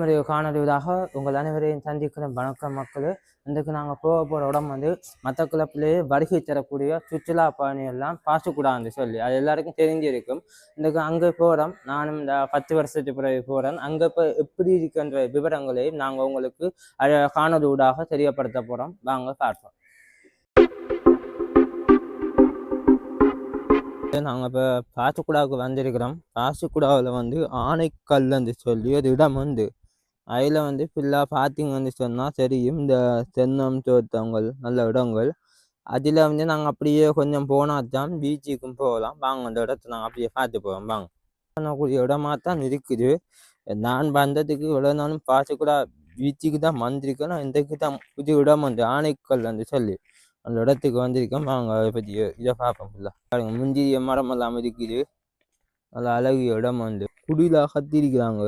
மாதிரி காணொலிவதாக உங்கள் அனைவரையும் சந்திக்கிற வணக்கம் மக்கள். இன்றைக்கு நாங்கள் போக போகிற இடம் வந்து மற்ற கிளப்பிலேயே வருகை தரக்கூடிய சுற்றுலா பயணி எல்லாம் பாசக்கூடாதுன்னு சொல்லி அது எல்லாருக்கும் தெரிஞ்சிருக்கும் இன்றைக்கு அங்கே போகிறோம் நானும் இந்த பத்து வருஷத்துக்கு பிறகு போகிறேன் அங்கே இப்போ எப்படி இருக்கின்ற விவரங்களையும் நாங்கள் உங்களுக்கு அதை காணொலி ஊடாக தெரியப்படுத்த போகிறோம் வாங்க பார்ப்போம். நாங்கள் இப்போ பாசுக்குடாவுக்கு வந்திருக்கிறோம். பாசிக்குடாவில் வந்து ஆனைக்கல்லுன்னு சொல்லி ஒரு இடம் வந்து அதில் வந்து ஃபுல்லாக பார்த்தீங்க வந்து சொன்னால் தெரியும். இந்த தென்னம் தோட்டங்கள் நல்ல இடங்கள். அதில் வந்து நாங்கள் அப்படியே கொஞ்சம் போனால் தான் பீச்சுக்கும் போகலாம். வாங்க அந்த இடத்த நாங்கள் அப்படியே பார்த்து போவோம். வாங்க. பண்ணக்கூடிய இடமா தான் இருக்குது. நான் வந்ததுக்கு இவ்வளோ நாளும் கூட பீச்சுக்கு தான் வந்திருக்கேன். நான் இன்றைக்கு தான் புது இடம் வந்து ஆணைக்கல் வந்து சொல்லி அந்த இடத்துக்கு வந்திருக்கோம் வாங்க அதை பற்றி இதை பார்ப்போம். ஃபுல்லாக பாருங்க. முந்திரிய மரம் எல்லாம் இருக்குது. நல்ல அழகிய இடம் வந்து. குடியில் கத்திருக்கிறாங்க.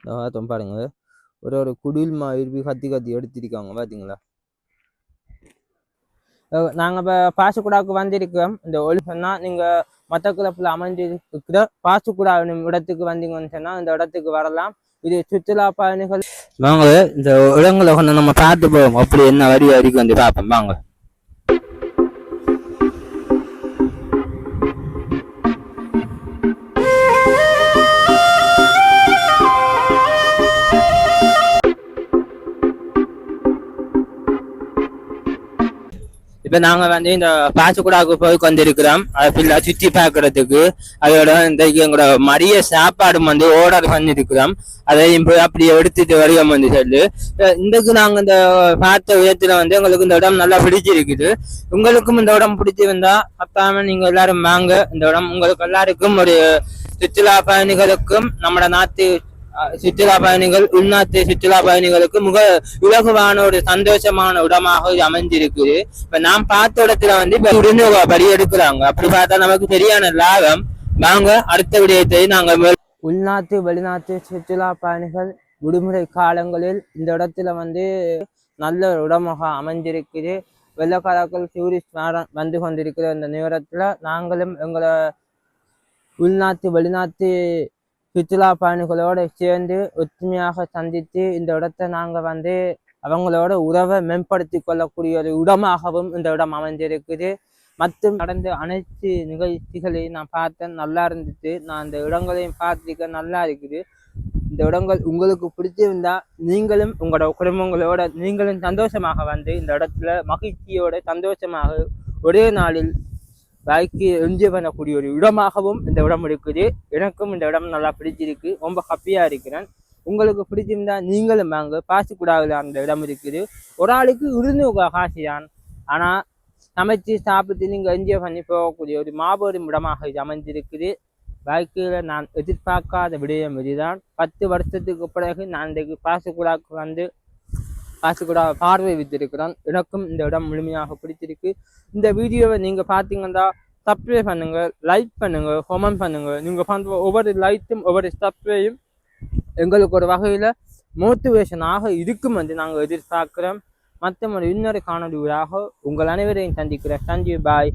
இந்த பார்த்தோம் பாருங்க. ஒரு ஒரு குடில் மாதிரி கத்தி கத்தி எடுத்திருக்காங்க பார்த்தீங்களா நாங்கள் இப்போ பாசுக்குடாவுக்கு வந்திருக்கோம். இந்த ஒளி சொன்னால் நீங்கள் மற்ற அமைஞ்சிருக்கிற பாசுக்குடா இடத்துக்கு வந்தீங்கன்னு சொன்னால் இந்த இடத்துக்கு வரலாம். இது சுற்றுலா பயணிகள் வாங்க இந்த இடங்களை கொஞ்சம் நம்ம பார்த்து போவோம். அப்படி என்ன வரி வரைக்கும் வந்து பார்ப்போம். வாங்க. இப்ப நாங்க வந்து இந்த பாசுக்குடாவுக்கு போய் கொண்டிருக்கிறோம் அதை ஃபுல்லா சுத்தி பார்க்கறதுக்கு அதோட இந்த எங்களோட மரிய சாப்பாடும் வந்து ஆர்டர் பண்ணிருக்கிறோம். அதையும் போய் அப்படியே எடுத்துட்டு வருவோம் வந்து சொல்லு. அஹ் இன்றைக்கு நாங்க இந்த பார்த்த விதத்துல வந்து எங்களுக்கு இந்த இடம் நல்லா பிடிச்சிருக்குது. உங்களுக்கும் இந்த இடம் பிடிச்சிருந்தா அப்பாம நீங்க எல்லாரும் வாங்க. இந்த இடம் உங்களுக்கு எல்லாருக்கும் ஒரு சுற்றுலா பயணிகளுக்கும் நம்ம நாட்டு சுற்றுலா பயணிகள் உள்நாட்டு சுற்றுலா பயணிகளுக்கு மிக இலகுவான ஒரு சந்தோஷமான இடமாக அமைஞ்சிருக்குது. இப்ப நாம் பார்த்த இடத்துல வந்து இப்ப உடனே படி எடுக்கிறாங்க. அப்படி பார்த்தா நமக்கு சரியான லாபம். நாங்க அடுத்த விடயத்தை நாங்க உள்நாட்டு வெளிநாட்டு சுற்றுலா பயணிகள் விடுமுறை காலங்களில் இந்த இடத்துல வந்து நல்ல ஒரு இடமாக அமைஞ்சிருக்குது. வெள்ளக்காரர்கள் டூரிஸ்ட் வந்து கொண்டிருக்கிற இந்த நேரத்துல நாங்களும் எங்களை உள்நாட்டு வெளிநாட்டு சுற்றுலா பயணிகளோடு சேர்ந்து ஒற்றுமையாக சந்தித்து இந்த இடத்தை நாங்கள் வந்து அவங்களோட உறவை மேம்படுத்தி கொள்ளக்கூடிய ஒரு இடமாகவும் இந்த இடம் அமைஞ்சிருக்குது மற்றும் நடந்த அனைத்து நிகழ்ச்சிகளையும் நான் பார்த்தேன் நல்லா இருந்துச்சு. நான் அந்த இடங்களையும் பார்த்துருக்கேன் நல்லா இருக்குது. இந்த இடங்கள் உங்களுக்கு பிடிச்சிருந்தா நீங்களும் உங்களோட குடும்பங்களோட நீங்களும் சந்தோஷமாக வந்து இந்த இடத்துல மகிழ்ச்சியோட சந்தோஷமாக ஒரே நாளில் வாழ்க்கை என்ஜாய் பண்ணக்கூடிய ஒரு இடமாகவும் இந்த இடம் இருக்குது. எனக்கும் இந்த இடம் நல்லா பிடிச்சிருக்கு. ரொம்ப ஹாப்பியாக இருக்கிறேன். உங்களுக்கு பிடிச்சிருந்தா நீங்களும் வாங்க. பாசிக்கூடாதுல அந்த இடம் இருக்குது. ஒரு ஆளுக்கு இருந்து காசு தான். ஆனால் சமைச்சு சாப்பிட்டு நீங்கள் என்ஜாய் பண்ணி போகக்கூடிய ஒரு மாபெரும் இடமாக இது அமைஞ்சிருக்குது வாழ்க்கையில் நான் எதிர்பார்க்காத விடயம் இதுதான். பத்து வருஷத்துக்கு பிறகு நான் இன்றைக்கு பாசிக்கூடாவுக்கு வந்து பாசிக்கூடா பார்வை வித்திருக்கிறான். எனக்கும் இந்த இடம் முழுமையாக பிடிச்சிருக்கு இந்த வீடியோவை நீங்கள் பார்த்தீங்கன்னா சப்ஸ்கிரைப் பண்ணுங்க லைக் பண்ணுங்க கமெண்ட் பண்ணுங்க. நீங்கள் பண்ணுற ஒவ்வொரு லைக்கும் ஒவ்வொரு சப்ஸ்கிரையும் எங்களுக்கு ஒரு வகையில் மோட்டிவேஷனாக இருக்கும் என்று நாங்கள் எதிர்பார்க்கிறோம். மற்ற இன்னொரு காணொலியாக உங்கள் அனைவரையும் சந்திக்கிறேன். சஞ்சீவ் பாய்